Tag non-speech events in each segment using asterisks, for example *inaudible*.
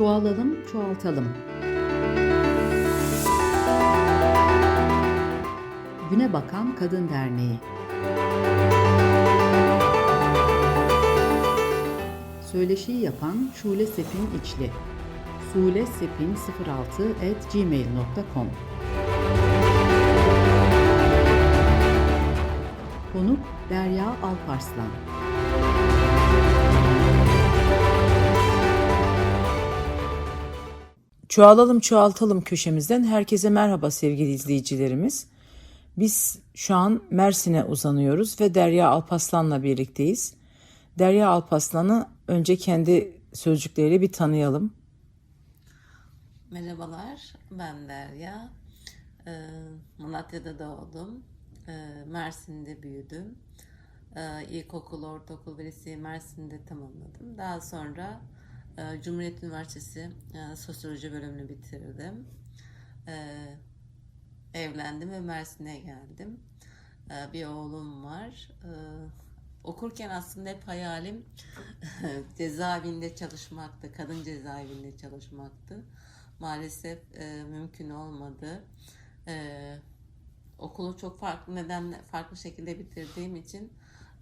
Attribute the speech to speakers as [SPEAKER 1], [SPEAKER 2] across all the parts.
[SPEAKER 1] Çoğalalım, çoğaltalım. Güne Bakan Kadın Derneği. Söyleşiyi yapan Şule Sepin İçli. Sulesepin06 at gmail.com Konuk Derya Alparslan
[SPEAKER 2] Çoğalalım çoğaltalım köşemizden herkese merhaba sevgili izleyicilerimiz. Biz şu an Mersin'e uzanıyoruz ve Derya Alpaslan'la birlikteyiz. Derya Alpaslan'ı önce kendi sözcükleriyle bir tanıyalım.
[SPEAKER 3] Merhabalar, ben Derya. Ee, Malatya'da doğdum. Ee, Mersin'de büyüdüm. Ee, İlkokul, ortaokul ve liseyi Mersin'de tamamladım. Daha sonra Cumhuriyet Üniversitesi e, Sosyoloji bölümünü bitirdim. Ee, evlendim ve Mersin'e geldim. Ee, bir oğlum var. Ee, okurken aslında hep hayalim *laughs* cezaevinde çalışmaktı, kadın cezaevinde çalışmaktı. Maalesef e, mümkün olmadı. Okulu çok farklı neden farklı şekilde bitirdiğim için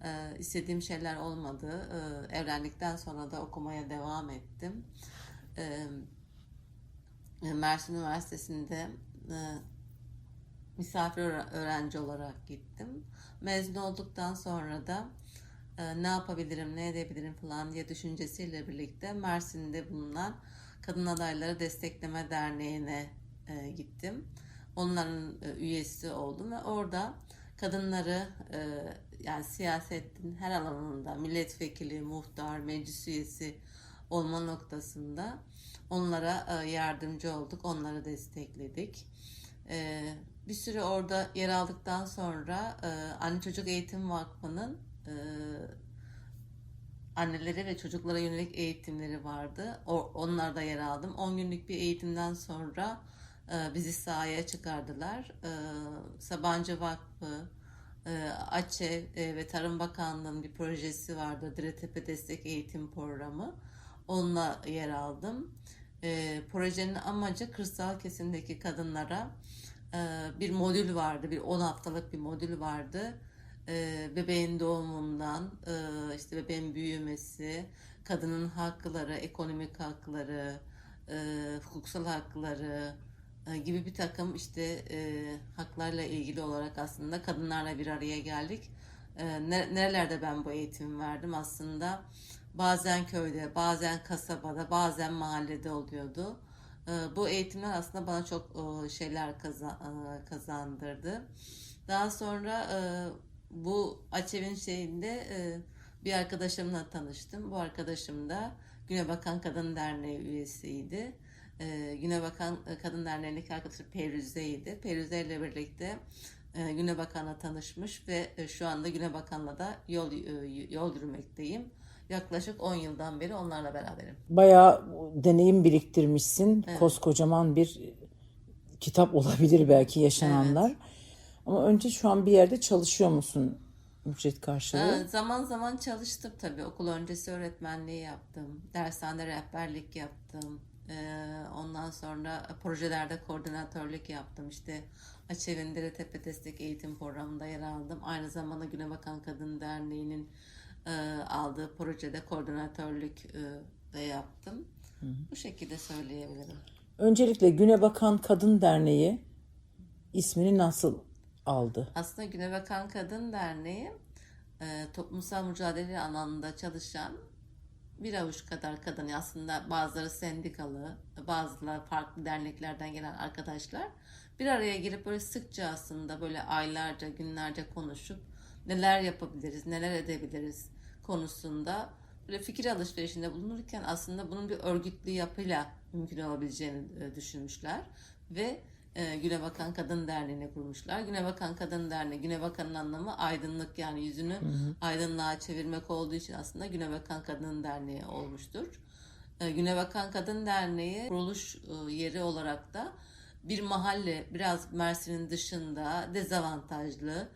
[SPEAKER 3] e, istediğim şeyler olmadı. E, evlendikten sonra da okumaya devam ettim. E, Mersin Üniversitesi'nde e, misafir öğre- öğrenci olarak gittim. Mezun olduktan sonra da e, ne yapabilirim, ne edebilirim falan diye düşüncesiyle birlikte Mersin'de bulunan Kadın Adayları Destekleme Derneği'ne e, gittim. Onların e, üyesi oldum ve orada kadınları e, yani siyasetin her alanında milletvekili, muhtar, meclis üyesi olma noktasında onlara e, yardımcı olduk, onları destekledik. E, bir süre orada yer aldıktan sonra e, Anne Çocuk Eğitim Vakfı'nın e, annelere ve çocuklara yönelik eğitimleri vardı. O, onlarda yer aldım. 10 günlük bir eğitimden sonra bizi sahaya çıkardılar. E, Sabancı Vakfı, e, AÇE e, ve Tarım Bakanlığı'nın bir projesi vardı. Diretepe Destek Eğitim Programı. Onunla yer aldım. E, projenin amacı kırsal kesimdeki kadınlara e, bir modül vardı. Bir 10 haftalık bir modül vardı bebeğin doğumundan işte bebeğin büyümesi, kadının hakları, ekonomik hakları, hukuksal hakları gibi bir takım işte e, haklarla ilgili olarak aslında kadınlarla bir araya geldik. E, ne- nerelerde ben bu eğitimi verdim aslında bazen köyde, bazen kasabada, bazen mahallede oluyordu. E, bu eğitimler aslında bana çok e, şeyler kaza- e, kazandırdı. Daha sonra e, bu Açev'in şeyinde e, bir arkadaşımla tanıştım. Bu arkadaşım da Güne Bakan Kadın Derneği üyesiydi. E, Güne Bakan e, Kadın Derneği'ndeki arkadaşı Peruze'ydi. Peruze ile birlikte e, Güne Bakan'la tanışmış ve e, şu anda Güne Bakan'la da yol e, yol yürümekteyim. Yaklaşık 10 yıldan beri onlarla beraberim.
[SPEAKER 2] Bayağı deneyim biriktirmişsin. Koskocaman bir kitap olabilir belki yaşananlar. Ama önce şu an bir yerde çalışıyor musun ücret karşılığı?
[SPEAKER 3] Zaman zaman çalıştım tabii. Okul öncesi öğretmenliği yaptım. Dershane rehberlik yaptım. Ee, ondan sonra projelerde koordinatörlük yaptım. İşte Açevin Deretepe Destek Eğitim Programı'nda yer aldım. Aynı zamanda Güne Bakan Kadın Derneği'nin e, aldığı projede koordinatörlük e, de yaptım. Bu şekilde söyleyebilirim.
[SPEAKER 2] Öncelikle Güne Bakan Kadın Derneği ismini nasıl aldı?
[SPEAKER 3] Aslında Güne Bakan Kadın Derneği e, toplumsal mücadele alanında çalışan bir avuç kadar kadın aslında bazıları sendikalı, bazıları farklı derneklerden gelen arkadaşlar bir araya girip böyle sıkça aslında böyle aylarca, günlerce konuşup neler yapabiliriz, neler edebiliriz konusunda böyle fikir alışverişinde bulunurken aslında bunun bir örgütlü yapıyla mümkün olabileceğini e, düşünmüşler ve e, Güne Bakan Kadın Derneği'ni kurmuşlar. Güne Bakan Kadın Derneği, Güne Bakan'ın anlamı aydınlık yani yüzünü aydınlığa çevirmek olduğu için aslında Güne Bakan Kadın Derneği olmuştur. E, Güne Bakan Kadın Derneği kuruluş e, yeri olarak da bir mahalle biraz Mersin'in dışında dezavantajlı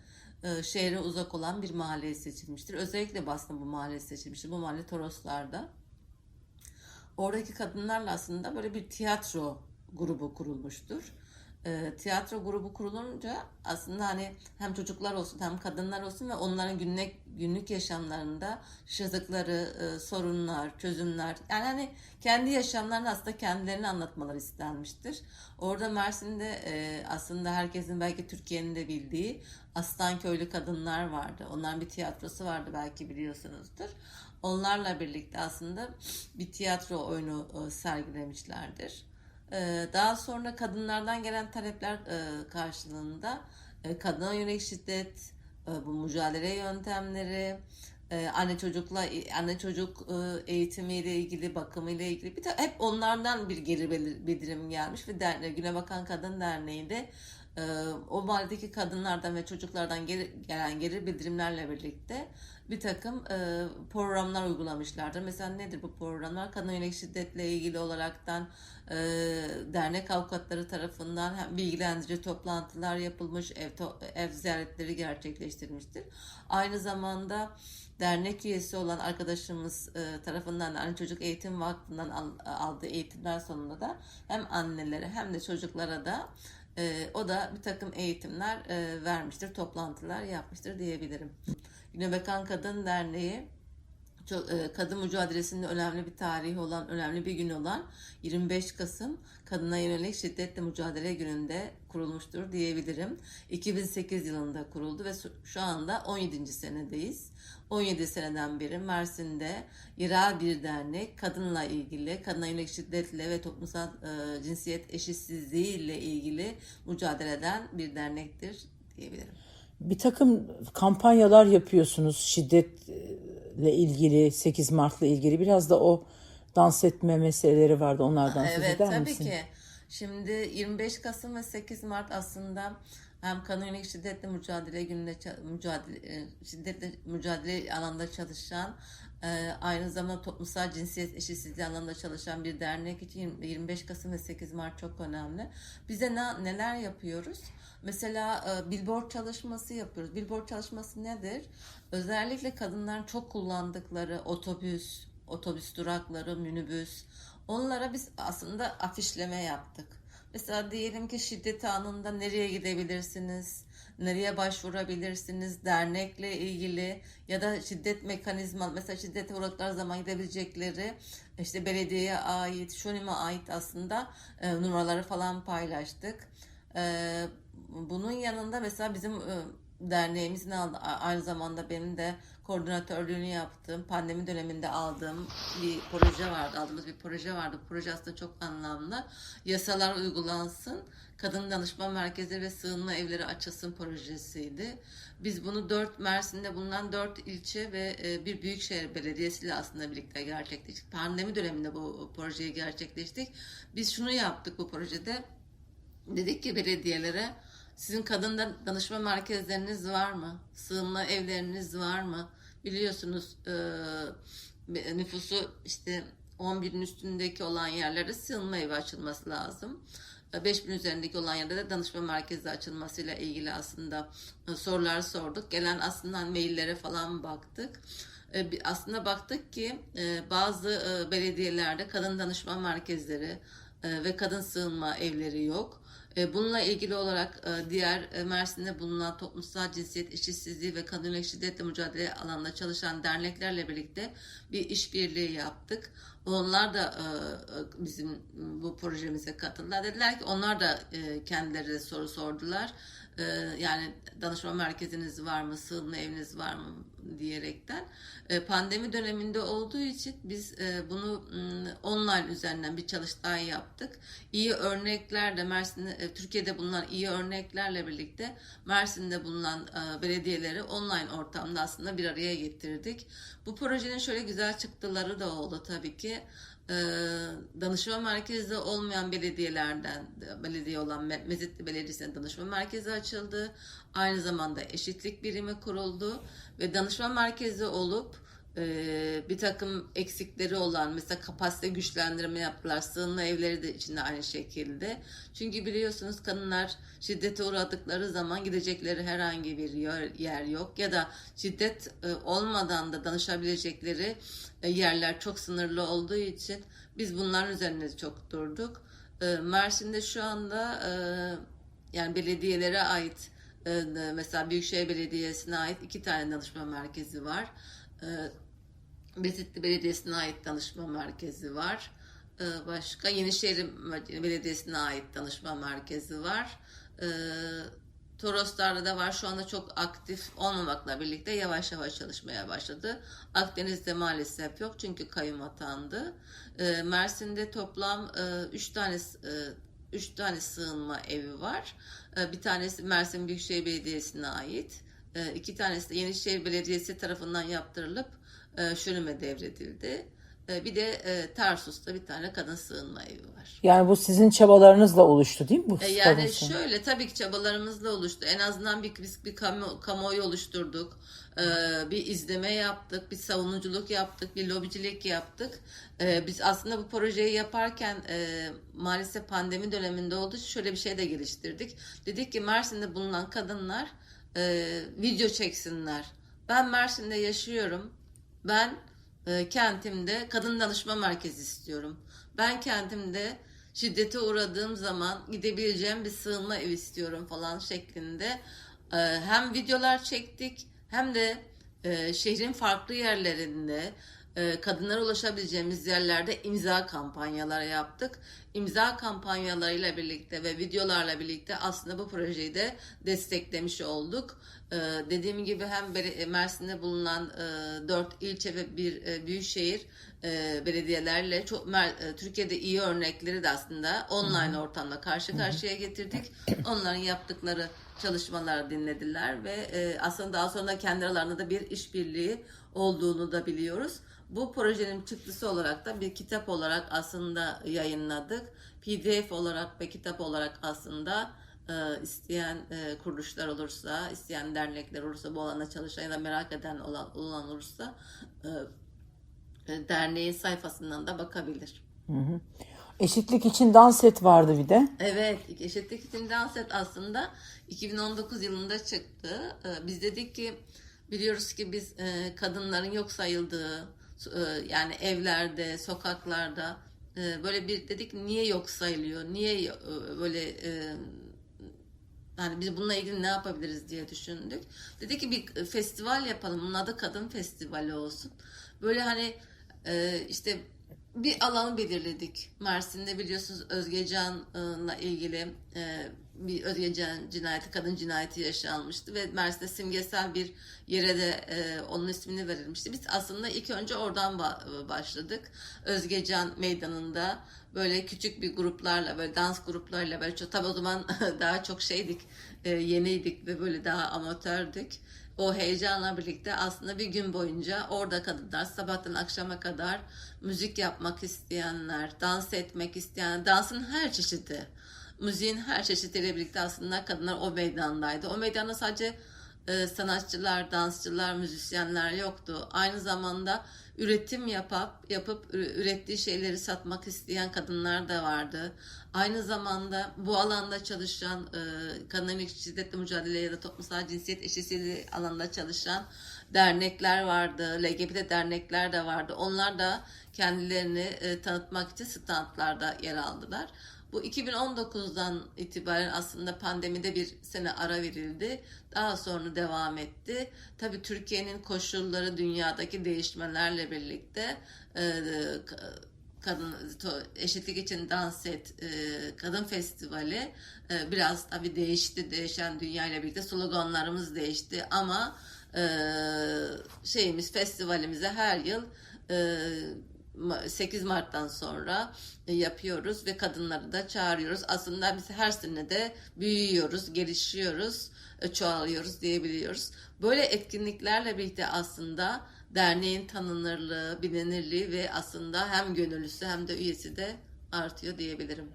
[SPEAKER 3] e, şehre uzak olan bir mahalleye seçilmiştir. Özellikle aslında bu mahalle seçilmiştir. Bu mahalle Toroslar'da. Oradaki kadınlarla aslında böyle bir tiyatro grubu kurulmuştur. E, tiyatro grubu kurulunca aslında hani hem çocuklar olsun hem kadınlar olsun ve onların günlük günlük yaşamlarında yaşadıkları e, sorunlar, çözümler yani hani kendi yaşamlarını aslında kendilerini anlatmaları istenmiştir. Orada Mersin'de e, aslında herkesin belki Türkiye'nin de bildiği Aslan Köylü Kadınlar vardı. Onların bir tiyatrosu vardı belki biliyorsunuzdur. Onlarla birlikte aslında bir tiyatro oyunu e, sergilemişlerdir. Ee, Daha sonra kadınlardan gelen talepler e, karşılığında e, kadına yönelik şiddet, e, bu mücadele yöntemleri, anne çocukla anne çocuk eğitimiyle ilgili, bakımıyla ilgili bir de hep onlardan bir geri bildirim gelmiş ve derne, Güne Bakan Kadın Derneği de e, o mahalledeki kadınlardan ve çocuklardan gelen geri bildirimlerle birlikte bir takım programlar uygulamışlardır. Mesela nedir bu programlar? Kadına yönelik şiddetle ilgili olaraktan e, dernek avukatları tarafından bilgilendirici toplantılar yapılmış, ev, to- ev ziyaretleri gerçekleştirilmiştir. Aynı zamanda dernek üyesi olan arkadaşımız e, tarafından Anne Çocuk Eğitim Vakfı'ndan al- aldığı eğitimler sonunda da hem annelere hem de çocuklara da e, o da bir takım eğitimler e, vermiştir, toplantılar yapmıştır diyebilirim. Günebekan Kadın Derneği kadın mücadelesinde önemli bir tarihi olan, önemli bir gün olan 25 Kasım Kadına Yönelik Şiddetle Mücadele Günü'nde kurulmuştur diyebilirim. 2008 yılında kuruldu ve şu anda 17. senedeyiz. 17 seneden beri Mersin'de yerel bir dernek kadınla ilgili, kadına yönelik şiddetle ve toplumsal e, cinsiyet eşitsizliği ile ilgili mücadele eden bir dernektir diyebilirim.
[SPEAKER 2] Bir takım kampanyalar yapıyorsunuz şiddetle ilgili, 8 Mart'la ilgili. Biraz da o dans etme meseleleri vardı. Onlardan söz
[SPEAKER 3] Evet
[SPEAKER 2] eder
[SPEAKER 3] tabii
[SPEAKER 2] misin?
[SPEAKER 3] ki. Şimdi 25 Kasım ve 8 Mart aslında hem kadın yönelik şiddetle mücadele gününde mücadele e, şiddetle mücadele alanında çalışan aynı zamanda toplumsal cinsiyet eşitsizliği alanında çalışan bir dernek için 25 Kasım ve 8 Mart çok önemli. Bize ne, neler yapıyoruz? Mesela e, billboard çalışması yapıyoruz. Billboard çalışması nedir? Özellikle kadınların çok kullandıkları otobüs, otobüs durakları, minibüs. Onlara biz aslında afişleme yaptık. Mesela diyelim ki şiddet anında nereye gidebilirsiniz, nereye başvurabilirsiniz, dernekle ilgili ya da şiddet mekanizma, mesela şiddete uğradıkları zaman gidebilecekleri işte belediyeye ait, şönime ait aslında e, numaraları falan paylaştık. E, bunun yanında mesela bizim e, derneğimizin aynı zamanda benim de koordinatörlüğünü yaptığım pandemi döneminde aldığım bir proje vardı. Aldığımız bir proje vardı. Proje aslında çok anlamlı. Yasalar uygulansın. Kadın danışma merkezleri ve sığınma evleri açılsın projesiydi. Biz bunu 4 Mersin'de bulunan 4 ilçe ve e, bir büyükşehir belediyesiyle aslında birlikte gerçekleştik. Pandemi döneminde bu projeyi gerçekleştik. Biz şunu yaptık bu projede. Dedik ki belediyelere sizin kadın dan- danışma merkezleriniz var mı? Sığınma evleriniz var mı? Biliyorsunuz e, nüfusu işte 11'in üstündeki olan yerlerde sığınma evi açılması lazım. E, 5000 üzerindeki olan yerde de danışma merkezi açılmasıyla ilgili aslında e, sorular sorduk. Gelen aslında maillere falan baktık. E, Aslında baktık ki bazı belediyelerde kadın danışma merkezleri ve kadın sığınma evleri yok. E, Bununla ilgili olarak e, diğer e, Mersin'de bulunan toplumsal cinsiyet eşitsizliği ve kadın yönelik şiddetle mücadele alanında çalışan derneklerle birlikte bir işbirliği yaptık. Onlar da bizim bu projemize katıldılar. Dediler ki onlar da kendileri de soru sordular. Yani danışma merkeziniz var mı, sığınma eviniz var mı diyerekten. E, Pandemi döneminde olduğu için biz e, bunu m, online üzerinden bir çalıştay yaptık. İyi örneklerle Mersin'de, e, Türkiye'de bulunan iyi örneklerle birlikte Mersin'de bulunan belediyeleri online ortamda aslında bir araya getirdik. Bu projenin şöyle güzel çıktıları da oldu tabii ki. Danışma merkezi olmayan belediyelerden belediye olan Me- Mezitli Belediyesi'ne danışma merkezi açıldı. Aynı zamanda eşitlik birimi kuruldu ve danışma merkezi olup e, bir takım eksikleri olan mesela kapasite güçlendirme yaptılar. Sığınma evleri de içinde aynı şekilde. Çünkü biliyorsunuz kadınlar şiddete uğradıkları zaman gidecekleri herhangi bir yer, yok ya da şiddet e, olmadan da danışabilecekleri e, yerler çok sınırlı olduğu için biz bunların üzerine çok durduk. E, Mersin'de şu anda e, yani belediyelere ait mesela Büyükşehir Belediyesi'ne ait iki tane danışma merkezi var. E, Bezitli Belediyesi'ne ait danışma merkezi var. E, Başka Yenişehir Belediyesi'ne ait danışma merkezi var. E, Toroslar'da da var. Şu anda çok aktif olmamakla birlikte yavaş yavaş çalışmaya başladı. Akdeniz'de maalesef yok çünkü kayyum atandı. E, Mersin'de toplam 3 tane e, üç tane sığınma evi var. E, Bir tanesi Mersin Büyükşehir Belediyesi'ne ait. E, iki tanesi de Yenişehir Belediyesi tarafından yaptırılıp e, Şönüm'e devredildi. E, Bir de e, Tarsus'ta bir tane kadın sığınma evi var.
[SPEAKER 2] Yani bu sizin çabalarınızla oluştu değil mi bu
[SPEAKER 3] E, Yani şöyle tabii ki çabalarımızla oluştu. En azından bir biz bir kamu, kamuoyu oluşturduk. E, bir izleme yaptık, bir savunuculuk yaptık, bir lobicilik yaptık. E, biz aslında bu projeyi yaparken e, maalesef pandemi döneminde olduğu için şöyle bir şey de geliştirdik. Dedik ki Mersin'de bulunan kadınlar e, video çeksinler. Ben Mersin'de yaşıyorum. Ben e, kentimde kadın danışma merkezi istiyorum. Ben kentimde şiddete uğradığım zaman gidebileceğim bir sığınma ev istiyorum falan şeklinde hem videolar çektik hem de e, şehrin farklı yerlerinde e, kadınlara ulaşabileceğimiz yerlerde imza kampanyaları yaptık. İmza kampanyalarıyla birlikte ve videolarla birlikte aslında bu projeyi de desteklemiş olduk. E, dediğim gibi hem Mersin'de bulunan e, 4 ilçe ve bir e, büyükşehir e, belediyelerle çok Mer- e, Türkiye'de iyi örnekleri de aslında online ortamda karşı karşıya getirdik. Onların yaptıkları çalışmaları dinlediler ve e, aslında daha sonra kendi aralarında da bir işbirliği olduğunu da biliyoruz. Bu projenin çıktısı olarak da bir kitap olarak aslında yayınladık. PDF olarak ve kitap olarak aslında e, isteyen e, kuruluşlar olursa, isteyen dernekler olursa, bu alanda çalışan ya da merak eden olan, olan olursa e, e, derneğin sayfasından da bakabilir.
[SPEAKER 2] Eşitlik için dans et vardı bir de.
[SPEAKER 3] Evet, Eşitlik için dans et aslında 2019 yılında çıktı. Ee, Biz dedik ki biliyoruz ki biz e, kadınların yok sayıldığı e, yani evlerde, sokaklarda e, böyle bir dedik niye yok sayılıyor? Niye böyle yani biz bununla ilgili ne yapabiliriz diye düşündük. Dedi ki bir festival yapalım. Bunun adı Kadın Festivali olsun. Böyle hani e, işte bir alanı belirledik. Mersin'de biliyorsunuz Özgecan'la ilgili e, bir Özgecan cinayeti, kadın cinayeti yaşanmıştı ve Mersin'de simgesel bir yere de e, onun ismini verilmişti. Biz aslında ilk önce oradan ba- başladık. Özgecan meydanında böyle küçük bir gruplarla, böyle dans gruplarıyla böyle çok, tabii o zaman *laughs* daha çok şeydik, e, yeniydik ve böyle daha amatördük o heyecanla birlikte aslında bir gün boyunca orada kadınlar sabahtan akşama kadar müzik yapmak isteyenler, dans etmek isteyen, dansın her çeşidi, müziğin her çeşidiyle birlikte aslında kadınlar o meydandaydı. O meydanda sadece e, sanatçılar, dansçılar, müzisyenler yoktu. Aynı zamanda üretim yapıp yapıp ürettiği şeyleri satmak isteyen kadınlar da vardı. Aynı zamanda bu alanda çalışan e, kadınların şiddetle mücadele ya da toplumsal cinsiyet eşitsizliği alanında çalışan dernekler vardı. LGBT dernekler de vardı. Onlar da kendilerini e, tanıtmak için standlarda yer aldılar. Bu 2019'dan itibaren aslında pandemide bir sene ara verildi. Daha sonra devam etti. Tabii Türkiye'nin koşulları dünyadaki değişmelerle birlikte e, ka- kadın eşitlik için dans et e, kadın festivali e, biraz tabii değişti değişen dünya ile birlikte sloganlarımız değişti ama şeyimiz festivalimize her yıl 8 Mart'tan sonra e, yapıyoruz ve kadınları da çağırıyoruz. Aslında biz her sene de büyüyoruz, gelişiyoruz, e, çoğalıyoruz diyebiliyoruz. Böyle etkinliklerle birlikte aslında derneğin tanınırlığı, bilinirliği ve aslında hem gönüllüsü hem de üyesi de artıyor diyebilirim.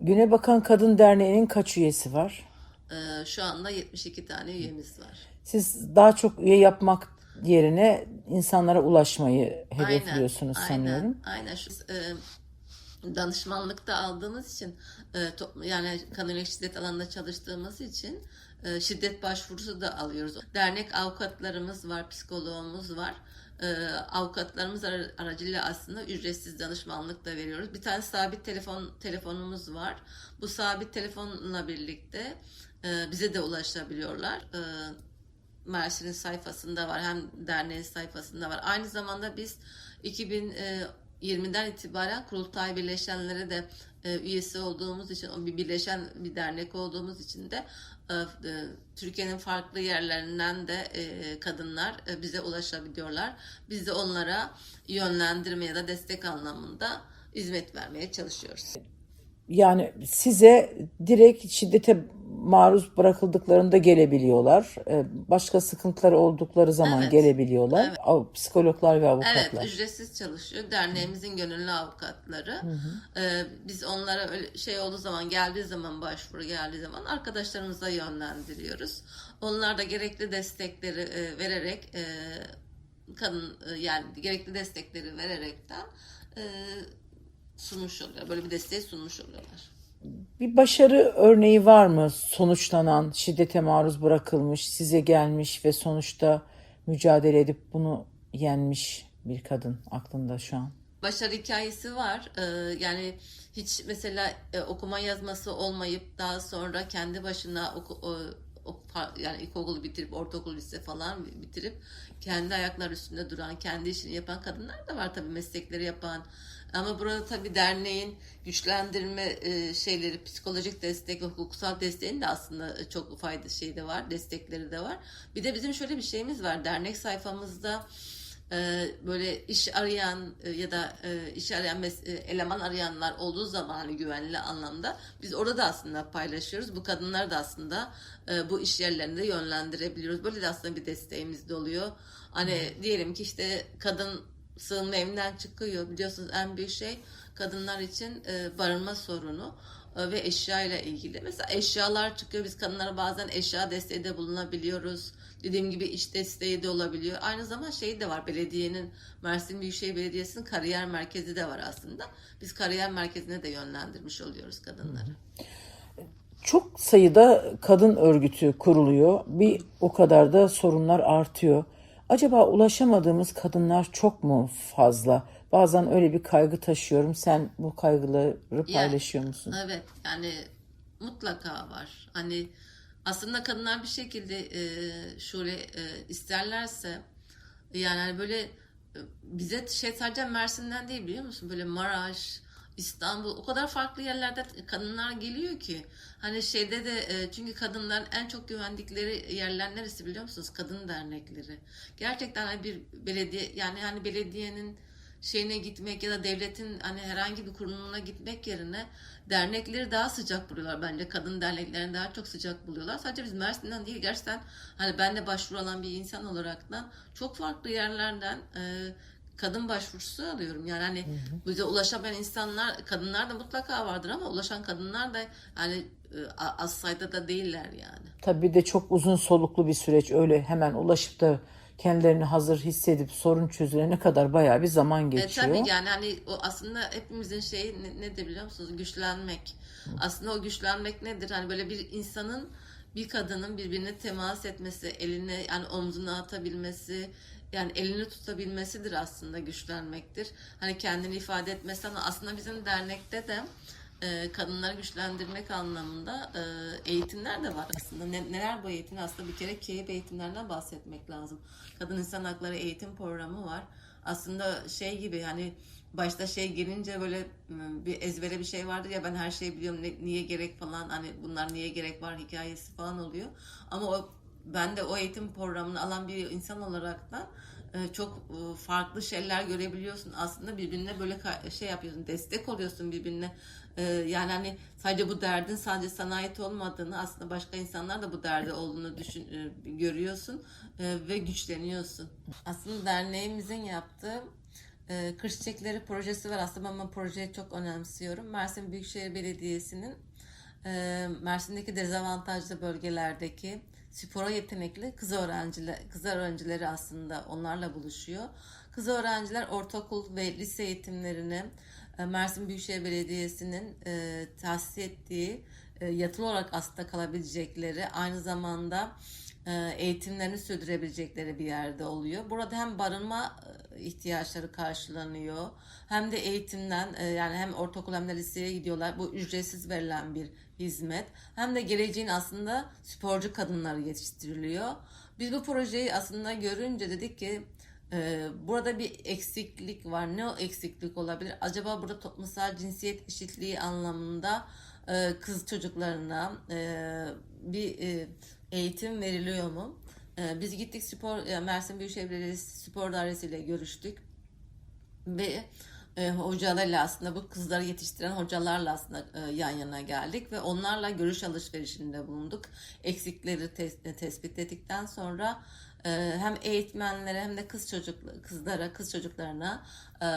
[SPEAKER 2] Güne Bakan Kadın Derneği'nin kaç üyesi var?
[SPEAKER 3] E, Şu anda 72 tane üyemiz var.
[SPEAKER 2] Siz daha çok üye yapmak yerine insanlara ulaşmayı hedefliyorsunuz
[SPEAKER 3] aynen,
[SPEAKER 2] sanıyorum.
[SPEAKER 3] Aynen, aynen. Şu, e, danışmanlıkta aldığımız için e, to- yani kadın şiddet alanında çalıştığımız için e, şiddet başvurusu da alıyoruz. Dernek avukatlarımız var, psikoloğumuz var. E, avukatlarımız ara- aracılığıyla aslında ücretsiz danışmanlık da veriyoruz. Bir tane sabit telefon telefonumuz var. Bu sabit telefonla birlikte e, bize de ulaşabiliyorlar. E, Mersin'in sayfasında var hem derneğin sayfasında var. Aynı zamanda biz 2020'den itibaren kurultay birleşenlere de e, üyesi olduğumuz için bir birleşen bir dernek olduğumuz için de e, e, Türkiye'nin farklı yerlerinden de e, kadınlar e, bize ulaşabiliyorlar. Biz de onlara yönlendirme ya da destek anlamında hizmet vermeye çalışıyoruz.
[SPEAKER 2] Yani size direkt şiddete maruz bırakıldıklarında gelebiliyorlar. Ee, Başka sıkıntıları oldukları zaman
[SPEAKER 3] Evet.
[SPEAKER 2] gelebiliyorlar. Av- Psikologlar ve avukatlar.
[SPEAKER 3] Evet, ücretsiz çalışıyor. Derneğimizin gönüllü avukatları. Ee, biz onlara öyle şey olduğu zaman, geldiği zaman başvuru geldiği zaman arkadaşlarımıza yönlendiriyoruz. Onlar da gerekli destekleri e, vererek e, kadın e, yani gerekli destekleri vererekten e, sunmuş oluyor. Böyle bir desteği sunmuş oluyorlar.
[SPEAKER 2] Bir başarı örneği var mı? Sonuçlanan, şiddete maruz bırakılmış, size gelmiş ve sonuçta mücadele edip bunu yenmiş bir kadın aklında şu an.
[SPEAKER 3] başarı hikayesi var. Ee, yani hiç mesela e, okuma yazması olmayıp daha sonra kendi başına oku, yani ilkokulu bitirip ortaokul lise falan bitirip kendi ayaklar üstünde duran, kendi işini yapan kadınlar da var tabii meslekleri yapan. Ama burada tabii derneğin güçlendirme e, şeyleri, psikolojik destek, hukuksal desteğin de aslında çok fayda şeyi de var, destekleri de var. Bir de bizim şöyle bir şeyimiz var. Dernek sayfamızda e, böyle iş arayan e, ya da e, iş arayan e, eleman arayanlar olduğu zaman hani güvenli anlamda biz orada da aslında paylaşıyoruz. Bu kadınlar da aslında e, bu iş yerlerinde yönlendirebiliyoruz. Böyle de aslında bir desteğimiz de oluyor. Hani diyelim ki işte kadın sığınma evinden çıkıyor. Biliyorsunuz en büyük şey kadınlar için e, barınma sorunu e, ve eşya ile ilgili. Mesela eşyalar çıkıyor. Biz kadınlara bazen eşya desteği de bulunabiliyoruz. Dediğim gibi iş desteği de olabiliyor. Aynı zamanda şey de var. Belediyenin Mersin Büyükşehir Belediyesi'nin kariyer merkezi de var aslında. Biz kariyer merkezine de yönlendirmiş oluyoruz kadınları.
[SPEAKER 2] Çok sayıda kadın örgütü kuruluyor. Bir o kadar da sorunlar artıyor. Acaba ulaşamadığımız kadınlar çok mu fazla? Bazen öyle bir kaygı taşıyorum. Sen bu kaygıları paylaşıyor musun?
[SPEAKER 3] Evet yani mutlaka var. Hani aslında kadınlar bir şekilde e, şöyle e, isterlerse yani hani böyle e, bize şey sadece Mersin'den değil biliyor musun? Böyle Maraş, İstanbul o kadar farklı yerlerde kadınlar geliyor ki hani şeyde de e, çünkü kadınların en çok güvendikleri yerler neresi biliyor musunuz? Kadın dernekleri. Gerçekten hani bir belediye yani hani belediyenin şeyine gitmek ya da devletin hani herhangi bir kurumuna gitmek yerine dernekleri daha sıcak buluyorlar bence. Kadın derneklerini daha çok sıcak buluyorlar. Sadece biz Mersin'den değil gerçekten hani ben de başvuru alan bir insan olaraktan çok farklı yerlerden e, kadın başvurusu alıyorum. Yani hani bize ulaşamayan insanlar, kadınlar da mutlaka vardır ama ulaşan kadınlar da hani e, az sayıda da değiller yani.
[SPEAKER 2] Tabii bir de çok uzun soluklu bir süreç. Öyle hemen ulaşıp da kendilerini hazır hissedip sorun çözülene kadar bayağı bir zaman
[SPEAKER 3] E,
[SPEAKER 2] geçiyor.
[SPEAKER 3] tabii yani hani o aslında hepimizin şeyi ne, nedir biliyor musunuz? Güçlenmek. Aslında o güçlenmek nedir? Hani böyle bir insanın bir kadının birbirine temas etmesi, eline yani omzuna atabilmesi, yani elini tutabilmesidir aslında güçlenmektir. Hani kendini ifade etmesi aslında bizim dernekte de e, kadınları güçlendirmek anlamında e, eğitimler de var aslında. Ne- neler bu eğitim? Aslında bir kere KEYB eğitimlerinden bahsetmek lazım. Kadın İnsan Hakları Eğitim Programı var. Aslında şey gibi hani başta şey gelince böyle m, bir ezbere bir şey vardır ya ben her şeyi biliyorum ne- niye gerek falan hani bunlar niye gerek var hikayesi falan oluyor. Ama o ben de o eğitim programını alan bir insan olarak da e, çok e, farklı şeyler görebiliyorsun. Aslında birbirine böyle şey yapıyorsun, destek oluyorsun birbirine. E, Yani hani sadece bu derdin sadece sana ait olmadığını, aslında başka insanlar da bu derdi olduğunu düşün görüyorsun ve güçleniyorsun. Aslında derneğimizin yaptığı Kış Çiçekleri projesi var. Aslında ben bu projeyi çok önemsiyorum. Mersin Büyükşehir Belediyesi'nin Mersin'deki dezavantajlı bölgelerdeki spora yetenekli kız öğrenciler kız öğrencileri aslında onlarla buluşuyor. Kız öğrenciler ortaokul ve lise eğitimlerini e, Mersin Büyükşehir Belediyesi'nin e, tahsis ettiği e, yatılı olarak aslında kalabilecekleri aynı zamanda eğitimlerini sürdürebilecekleri bir yerde oluyor. Burada hem barınma e, ihtiyaçları karşılanıyor hem de eğitimden e, yani hem ortaokul hem de liseye gidiyorlar. Bu ücretsiz verilen bir hizmet. Hem de geleceğin aslında sporcu kadınları yetiştiriliyor. Biz bu projeyi aslında görünce dedik ki e, burada bir eksiklik var. Ne o eksiklik olabilir? Acaba burada toplumsal cinsiyet eşitliği anlamında e, kız çocuklarına e, bir e, eğitim veriliyor mu? E, biz gittik spor e, Mersin Büyükşehir Belediyesi Spor Dairesi ile görüştük ve e, hocalarla aslında bu kızları yetiştiren hocalarla aslında e, yan yana geldik ve onlarla görüş alışverişinde bulunduk. Eksikleri tes- e, tespit ettikten sonra e, hem eğitmenlere hem de kız çocuk kızlara kız çocuklarına e,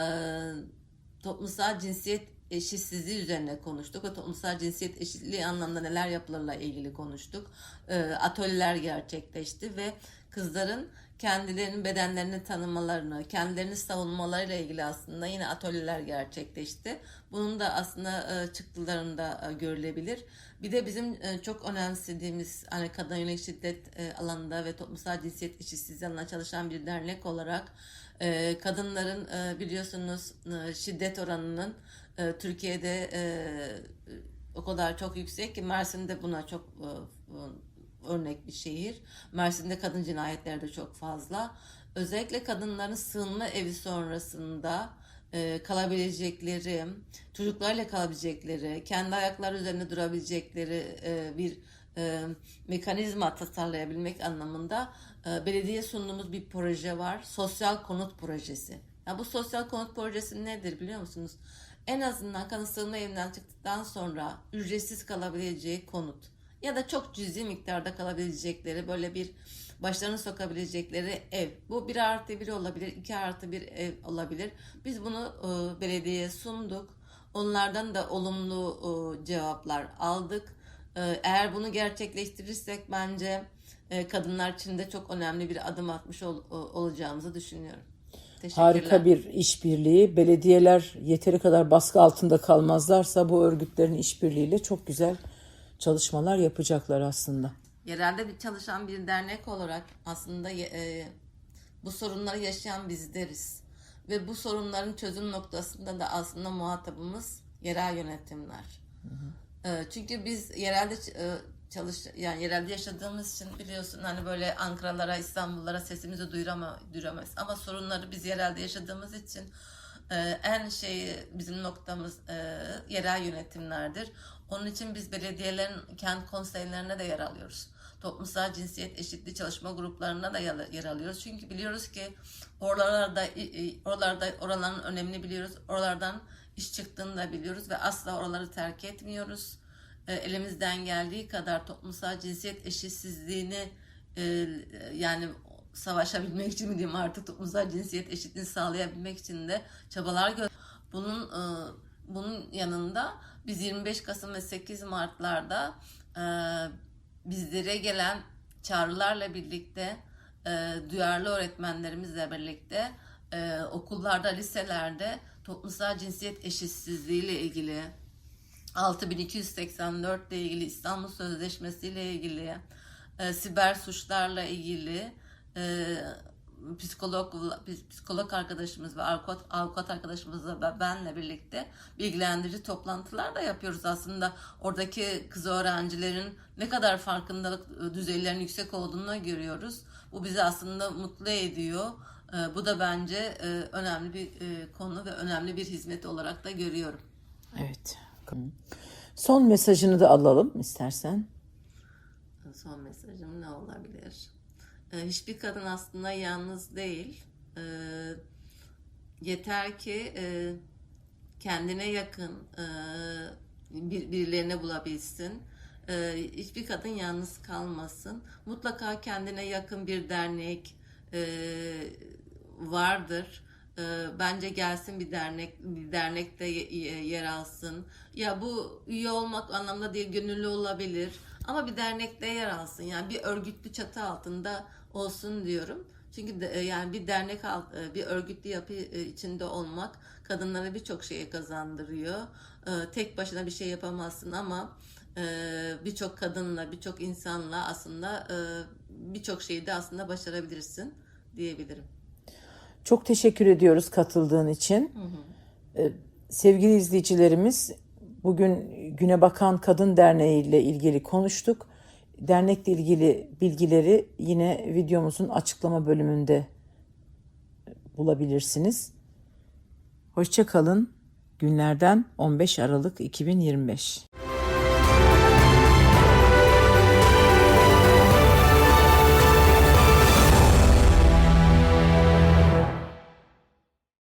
[SPEAKER 3] toplumsal cinsiyet eşitsizliği üzerine konuştuk toplumsal cinsiyet eşitliği anlamda neler yapılırla ilgili konuştuk. E, atölyeler gerçekleşti ve kızların kendilerinin bedenlerini tanımalarını, kendilerini savunmalarıyla ilgili aslında yine atölyeler gerçekleşti. Bunun da aslında e, çıktılarında e, görülebilir. Bir de bizim e, çok önemsediğimiz hani kadın yönelik şiddet alanında ve toplumsal cinsiyet eşitsizliği alanında çalışan bir dernek olarak kadınların biliyorsunuz şiddet oranının e, Türkiye'de e, o kadar çok yüksek ki Mersin'de buna çok e, örnek bir şehir. Mersin'de kadın cinayetleri de çok fazla. Özellikle kadınların sığınma evi sonrasında e, kalabilecekleri, çocuklarla kalabilecekleri, kendi ayakları üzerinde durabilecekleri e, bir e, mekanizma tasarlayabilmek anlamında e, belediye sunduğumuz bir proje var. Sosyal konut projesi. Ya bu sosyal konut projesi nedir biliyor musunuz? En azından kadın sığınma evinden çıktıktan sonra ücretsiz kalabileceği konut ya da çok cüzi miktarda kalabilecekleri böyle bir başlarını sokabilecekleri ev. Bu bir artı bir olabilir, iki artı bir ev olabilir. Biz bunu e, belediyeye sunduk. Onlardan da olumlu e, cevaplar aldık. E, eğer bunu gerçekleştirirsek bence e, kadınlar için de çok önemli bir adım atmış ol, o- olacağımızı düşünüyorum.
[SPEAKER 2] Harika bir işbirliği. Belediyeler yeteri kadar baskı altında kalmazlarsa bu örgütlerin işbirliğiyle çok güzel çalışmalar yapacaklar aslında.
[SPEAKER 3] Yerelde bir çalışan bir dernek olarak aslında e, bu sorunları yaşayan bizleriz. Ve bu sorunların çözüm noktasında da aslında muhatabımız yerel yönetimler. E, çünkü biz yerelde e, çalış yani yerelde yaşadığımız için biliyorsun hani böyle Ankara'lara, İstanbul'lara sesimizi duyurama, duyuramayız. Ama sorunları biz yerelde yaşadığımız için e, en şey bizim noktamız e, yerel yönetimlerdir. Onun için biz belediyelerin kent konseylerine de yer alıyoruz. Toplumsal cinsiyet eşitliği çalışma gruplarına da yer alıyoruz. Çünkü biliyoruz ki oralarda oralarda oraların önemini biliyoruz. Oralardan iş çıktığını da biliyoruz ve asla oraları terk etmiyoruz. E, elimizden geldiği kadar toplumsal cinsiyet eşitsizliğini e, yani savaşabilmek için mi diyeyim artık toplumsal cinsiyet eşitliğini sağlayabilmek için de çabalar gö bunun e, bunun yanında biz 25 Kasım ve 8 Mart'larda bizlere gelen çağrılarla birlikte duyarlı öğretmenlerimizle birlikte okullarda, liselerde toplumsal cinsiyet eşitsizliği ile ilgili 6284 ile ilgili İstanbul Sözleşmesi ile ilgili e, siber suçlarla ilgili e, psikolog psikolog arkadaşımız ve avukat, avukat arkadaşımızla ve benle birlikte bilgilendirici toplantılar da yapıyoruz aslında. Oradaki kız öğrencilerin ne kadar farkındalık düzeylerinin yüksek olduğunu görüyoruz. Bu bizi aslında mutlu ediyor. E, bu da bence e, önemli bir e, konu ve önemli bir hizmet olarak da görüyorum.
[SPEAKER 2] Evet. Son mesajını da alalım istersen.
[SPEAKER 3] Son mesajım ne olabilir? Ee, hiçbir kadın aslında yalnız değil. Ee, yeter ki e, kendine yakın e, bir, birilerine bulabilsin. Ee, hiçbir kadın yalnız kalmasın. Mutlaka kendine yakın bir dernek e, vardır. Ee, bence gelsin bir dernek bir dernekte ye- ye- yer alsın. Ya bu üye olmak anlamda değil gönüllü olabilir Ama bir dernekte yer alsın. Yani bir örgütlü çatı altında olsun diyorum. Çünkü de, e, yani bir dernek e, bir örgütlü yapı e, içinde olmak kadınlara birçok şeye kazandırıyor. E, Tek başına bir şey yapamazsın ama birçok kadınla, birçok insanla aslında birçok şeyi de aslında başarabilirsin diyebilirim.
[SPEAKER 2] Çok teşekkür ediyoruz katıldığın için. Ee, Sevgili izleyicilerimiz, bugün Güne Bakan Kadın Derneği ile ilgili konuştuk. Dernekle ilgili bilgileri yine videomuzun açıklama bölümünde bulabilirsiniz. Hoşça kalın. Günlerden 15 Aralık 2025.